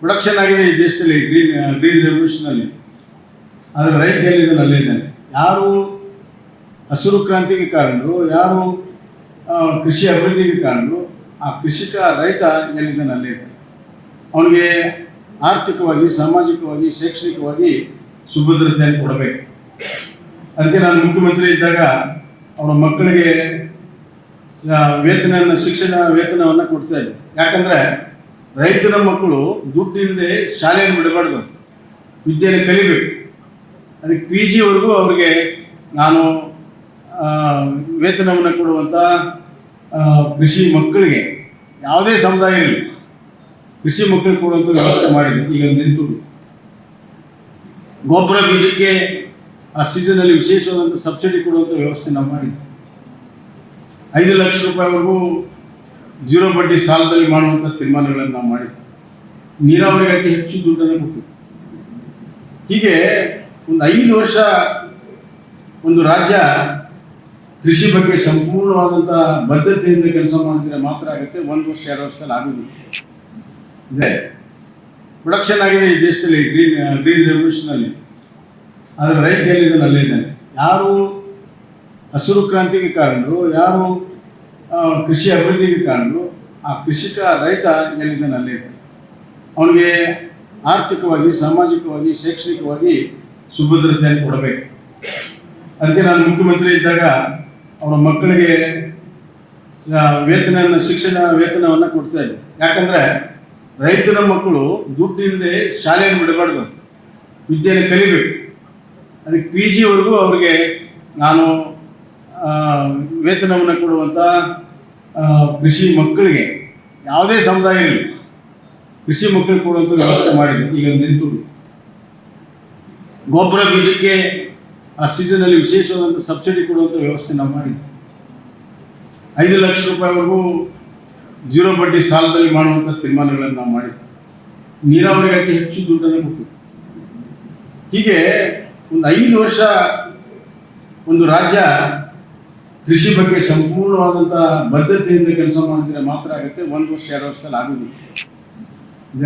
Production ಆಗಿದೆ ಈ ದೇಶದಲ್ಲಿ ಗ್ರೀನ್ ಗ್ರೀನ್ ರೆವಲ್ಯೂಷನಲ್ಲಿ ಆದರೆ ರೈತ ಎಲ್ಲಿದ್ದಾನೆ ಅಲ್ಲೇ ಯಾರು ಹಸಿರು ಕ್ರಾಂತಿಗೆ ಕಾರಣರು, ಯಾರು ಕೃಷಿ ಅಭಿವೃದ್ಧಿಗೆ ಕಾರಣರು, ಆ ಕೃಷಿಕ ರೈತ ಎಲ್ಲಿದ್ದಾನೆ ಅಲ್ಲೇ ಅವನಿಗೆ ಆರ್ಥಿಕವಾಗಿ, ಸಾಮಾಜಿಕವಾಗಿ, ಶೈಕ್ಷಣಿಕವಾಗಿ ಸುಭದ್ರತೆಯನ್ನು ಕೊಡಬೇಕು. ಅದಕ್ಕೆ ನಾನು ಮುಖ್ಯಮಂತ್ರಿ ಇದ್ದಾಗ ಅವರ ಮಕ್ಕಳಿಗೆ ವೇತನ ಶಿಕ್ಷಣ ವೇತನವನ್ನು ಕೊಡ್ತಾ ಇದ್ದೆ. ಯಾಕಂದರೆ ರೈತನ ಮಕ್ಕಳು ದುಡ್ಡಿಲ್ಲದೆ ಶಾಲೆಯನ್ನು ಬಿಡಬಾರ್ದು. ವಿದ್ಯೆಯನ್ನು ಕಲಿಬೇಕು. ಅದಕ್ಕೆ ಪಿ ಜಿವರೆಗೂ ಅವ್ರಿಗೆ ನಾನು ವೇತನವನ್ನು ಕೊಡುವಂಥ ಕೃಷಿ ಮಕ್ಕಳಿಗೆ ಯಾವುದೇ ಸಮುದಾಯ ಇರಲಿ, ಕೃಷಿ ಮಕ್ಕಳಿಗೆ ಕೊಡುವಂಥ ವ್ಯವಸ್ಥೆ ಮಾಡಿದೆ. ಈಗ ನಿಂತು. ಗೊಬ್ಬರ ಬೀಜಕ್ಕೆ ಆ ಸೀಸನಲ್ಲಿ ವಿಶೇಷವಾದಂಥ ಸಬ್ಸಿಡಿ ಕೊಡುವಂಥ ವ್ಯವಸ್ಥೆ ನಾವು ಮಾಡಿದ್ವಿ. ಐದು ಲಕ್ಷ ರೂಪಾಯಿವರೆಗೂ ಜೀರೋ ಬಡ್ಡಿ ಸಾಲದಲ್ಲಿ ಮಾಡುವಂಥ ತೀರ್ಮಾನಗಳನ್ನು ನಾವು ಮಾಡಿದ್ವಿ. ನೀರಾವರಿಗಾಗಿ ಹೆಚ್ಚು ದುಡ್ಡನ್ನು ಕೊಟ್ಟು ಹೀಗೆ ಒಂದು ಐದು ವರ್ಷ ಒಂದು ರಾಜ್ಯ ಕೃಷಿ ಬಗ್ಗೆ ಸಂಪೂರ್ಣವಾದಂಥ ಬದ್ಧತೆಯಿಂದ ಕೆಲಸ ಮಾಡಿದ್ರೆ ಮಾತ್ರ ಆಗುತ್ತೆ, ಒಂದು ವರ್ಷ, ಎರಡು ವರ್ಷದಲ್ಲಿ ಆಗುದಿಲ್ಲ. ಇದೆ. ಪ್ರೊಡಕ್ಷನ್ ಆಗಿದೆ ಈ ದೇಶದಲ್ಲಿ ಗ್ರೀನ್ ಗ್ರೀನ್ ರೆವಲ್ಯೂಷನಲ್ಲಿ ಆದರೆ ರೈತ ಎಲ್ಲಿದ್ದಾನೆ ಅಲ್ಲೇ ಇದ್ದಾನೆ ಯಾರು ಹಸಿರು ಕ್ರಾಂತಿಗೆ ಕಾರಣರು, ಯಾರು ಕೃಷಿ ಅಭಿವೃದ್ಧಿಗೆ ಕಾರಣರು. ಆ ಕೃಷಿಕ ರೈತ ಎಲ್ಲಿದ್ದಾನೆ ಅಲ್ಲೇ ಇದ್ದಾನೆ? ಅವನಿಗೆ ಆರ್ಥಿಕವಾಗಿ, ಸಾಮಾಜಿಕವಾಗಿ, ಶೈಕ್ಷಣಿಕವಾಗಿ ಸುಭದ್ರತೆಯನ್ನು ಕೊಡಬೇಕು. ಅದಕ್ಕೆ ನಾನು ಮುಖ್ಯಮಂತ್ರಿ ಇದ್ದಾಗ ಅವರ ಮಕ್ಕಳಿಗೆ ವೇತನ ಶಿಕ್ಷಣ ವೇತನವನ್ನು ಕೊಡ್ತಾ ಇದ್ದೆ. ಯಾಕಂದರೆ ರೈತನ ಮಕ್ಕಳು ದುಡ್ಡು ಇಲ್ಲದೆ ಶಾಲೆಯನ್ನು ಬಿಡಬಾರ್ದು. ವಿದ್ಯೆಯನ್ನು ಕಲಿಬೇಕು. ಅದಕ್ಕೆ ಪಿ ಜಿವರೆಗೂ ಅವ್ರಿಗೆ ನಾನು ವೇತನವನ್ನು ಕೊಡುವಂಥ ಕೃಷಿ ಮಕ್ಕಳಿಗೆ ಯಾವುದೇ ಸಮುದಾಯ ಇರಲಿ, ಕೃಷಿ ಮಕ್ಕಳಿಗೆ ಕೊಡುವಂಥ ವ್ಯವಸ್ಥೆ ಮಾಡಿದೆ ಈಗ ನಿಂತು ಗೊಬ್ಬರ ಬೀಜಕ್ಕೆ ಆ ಸೀಸನಲ್ಲಿ ವಿಶೇಷವಾದಂಥ ಸಬ್ಸಿಡಿ ಕೊಡುವಂಥ ವ್ಯವಸ್ಥೆ ನಾವು ಮಾಡಿದ್ವಿ. ಐದು ಲಕ್ಷ ರೂಪಾಯಿವರೆಗೂ ಜೀರೋ ಬಡ್ಡಿ ಸಾಲದಲ್ಲಿ ಮಾಡುವಂಥ ತೀರ್ಮಾನಗಳನ್ನು ನಾವು ಮಾಡಿದ್ವಿ. ನೀರಾವರಿಗೆ ಅತಿ ಹೆಚ್ಚು ದುಡ್ಡನ್ನು ಕೊಟ್ಟು ಹೀಗೆ ಒಂದು ಐದು ವರ್ಷ ಒಂದು ರಾಜ್ಯ ಕೃಷಿ ಬಗ್ಗೆ ಸಂಪೂರ್ಣವಾದಂಥ ಬದ್ಧತೆಯಿಂದ ಕೆಲಸ ಮಾಡಿದ್ರೆ ಮಾತ್ರ ಆಗುತ್ತೆ. ಒಂದು ವರ್ಷ ಎರಡು ವರ್ಷದಲ್ಲಿ ಆಗುದಿಲ್ಲ.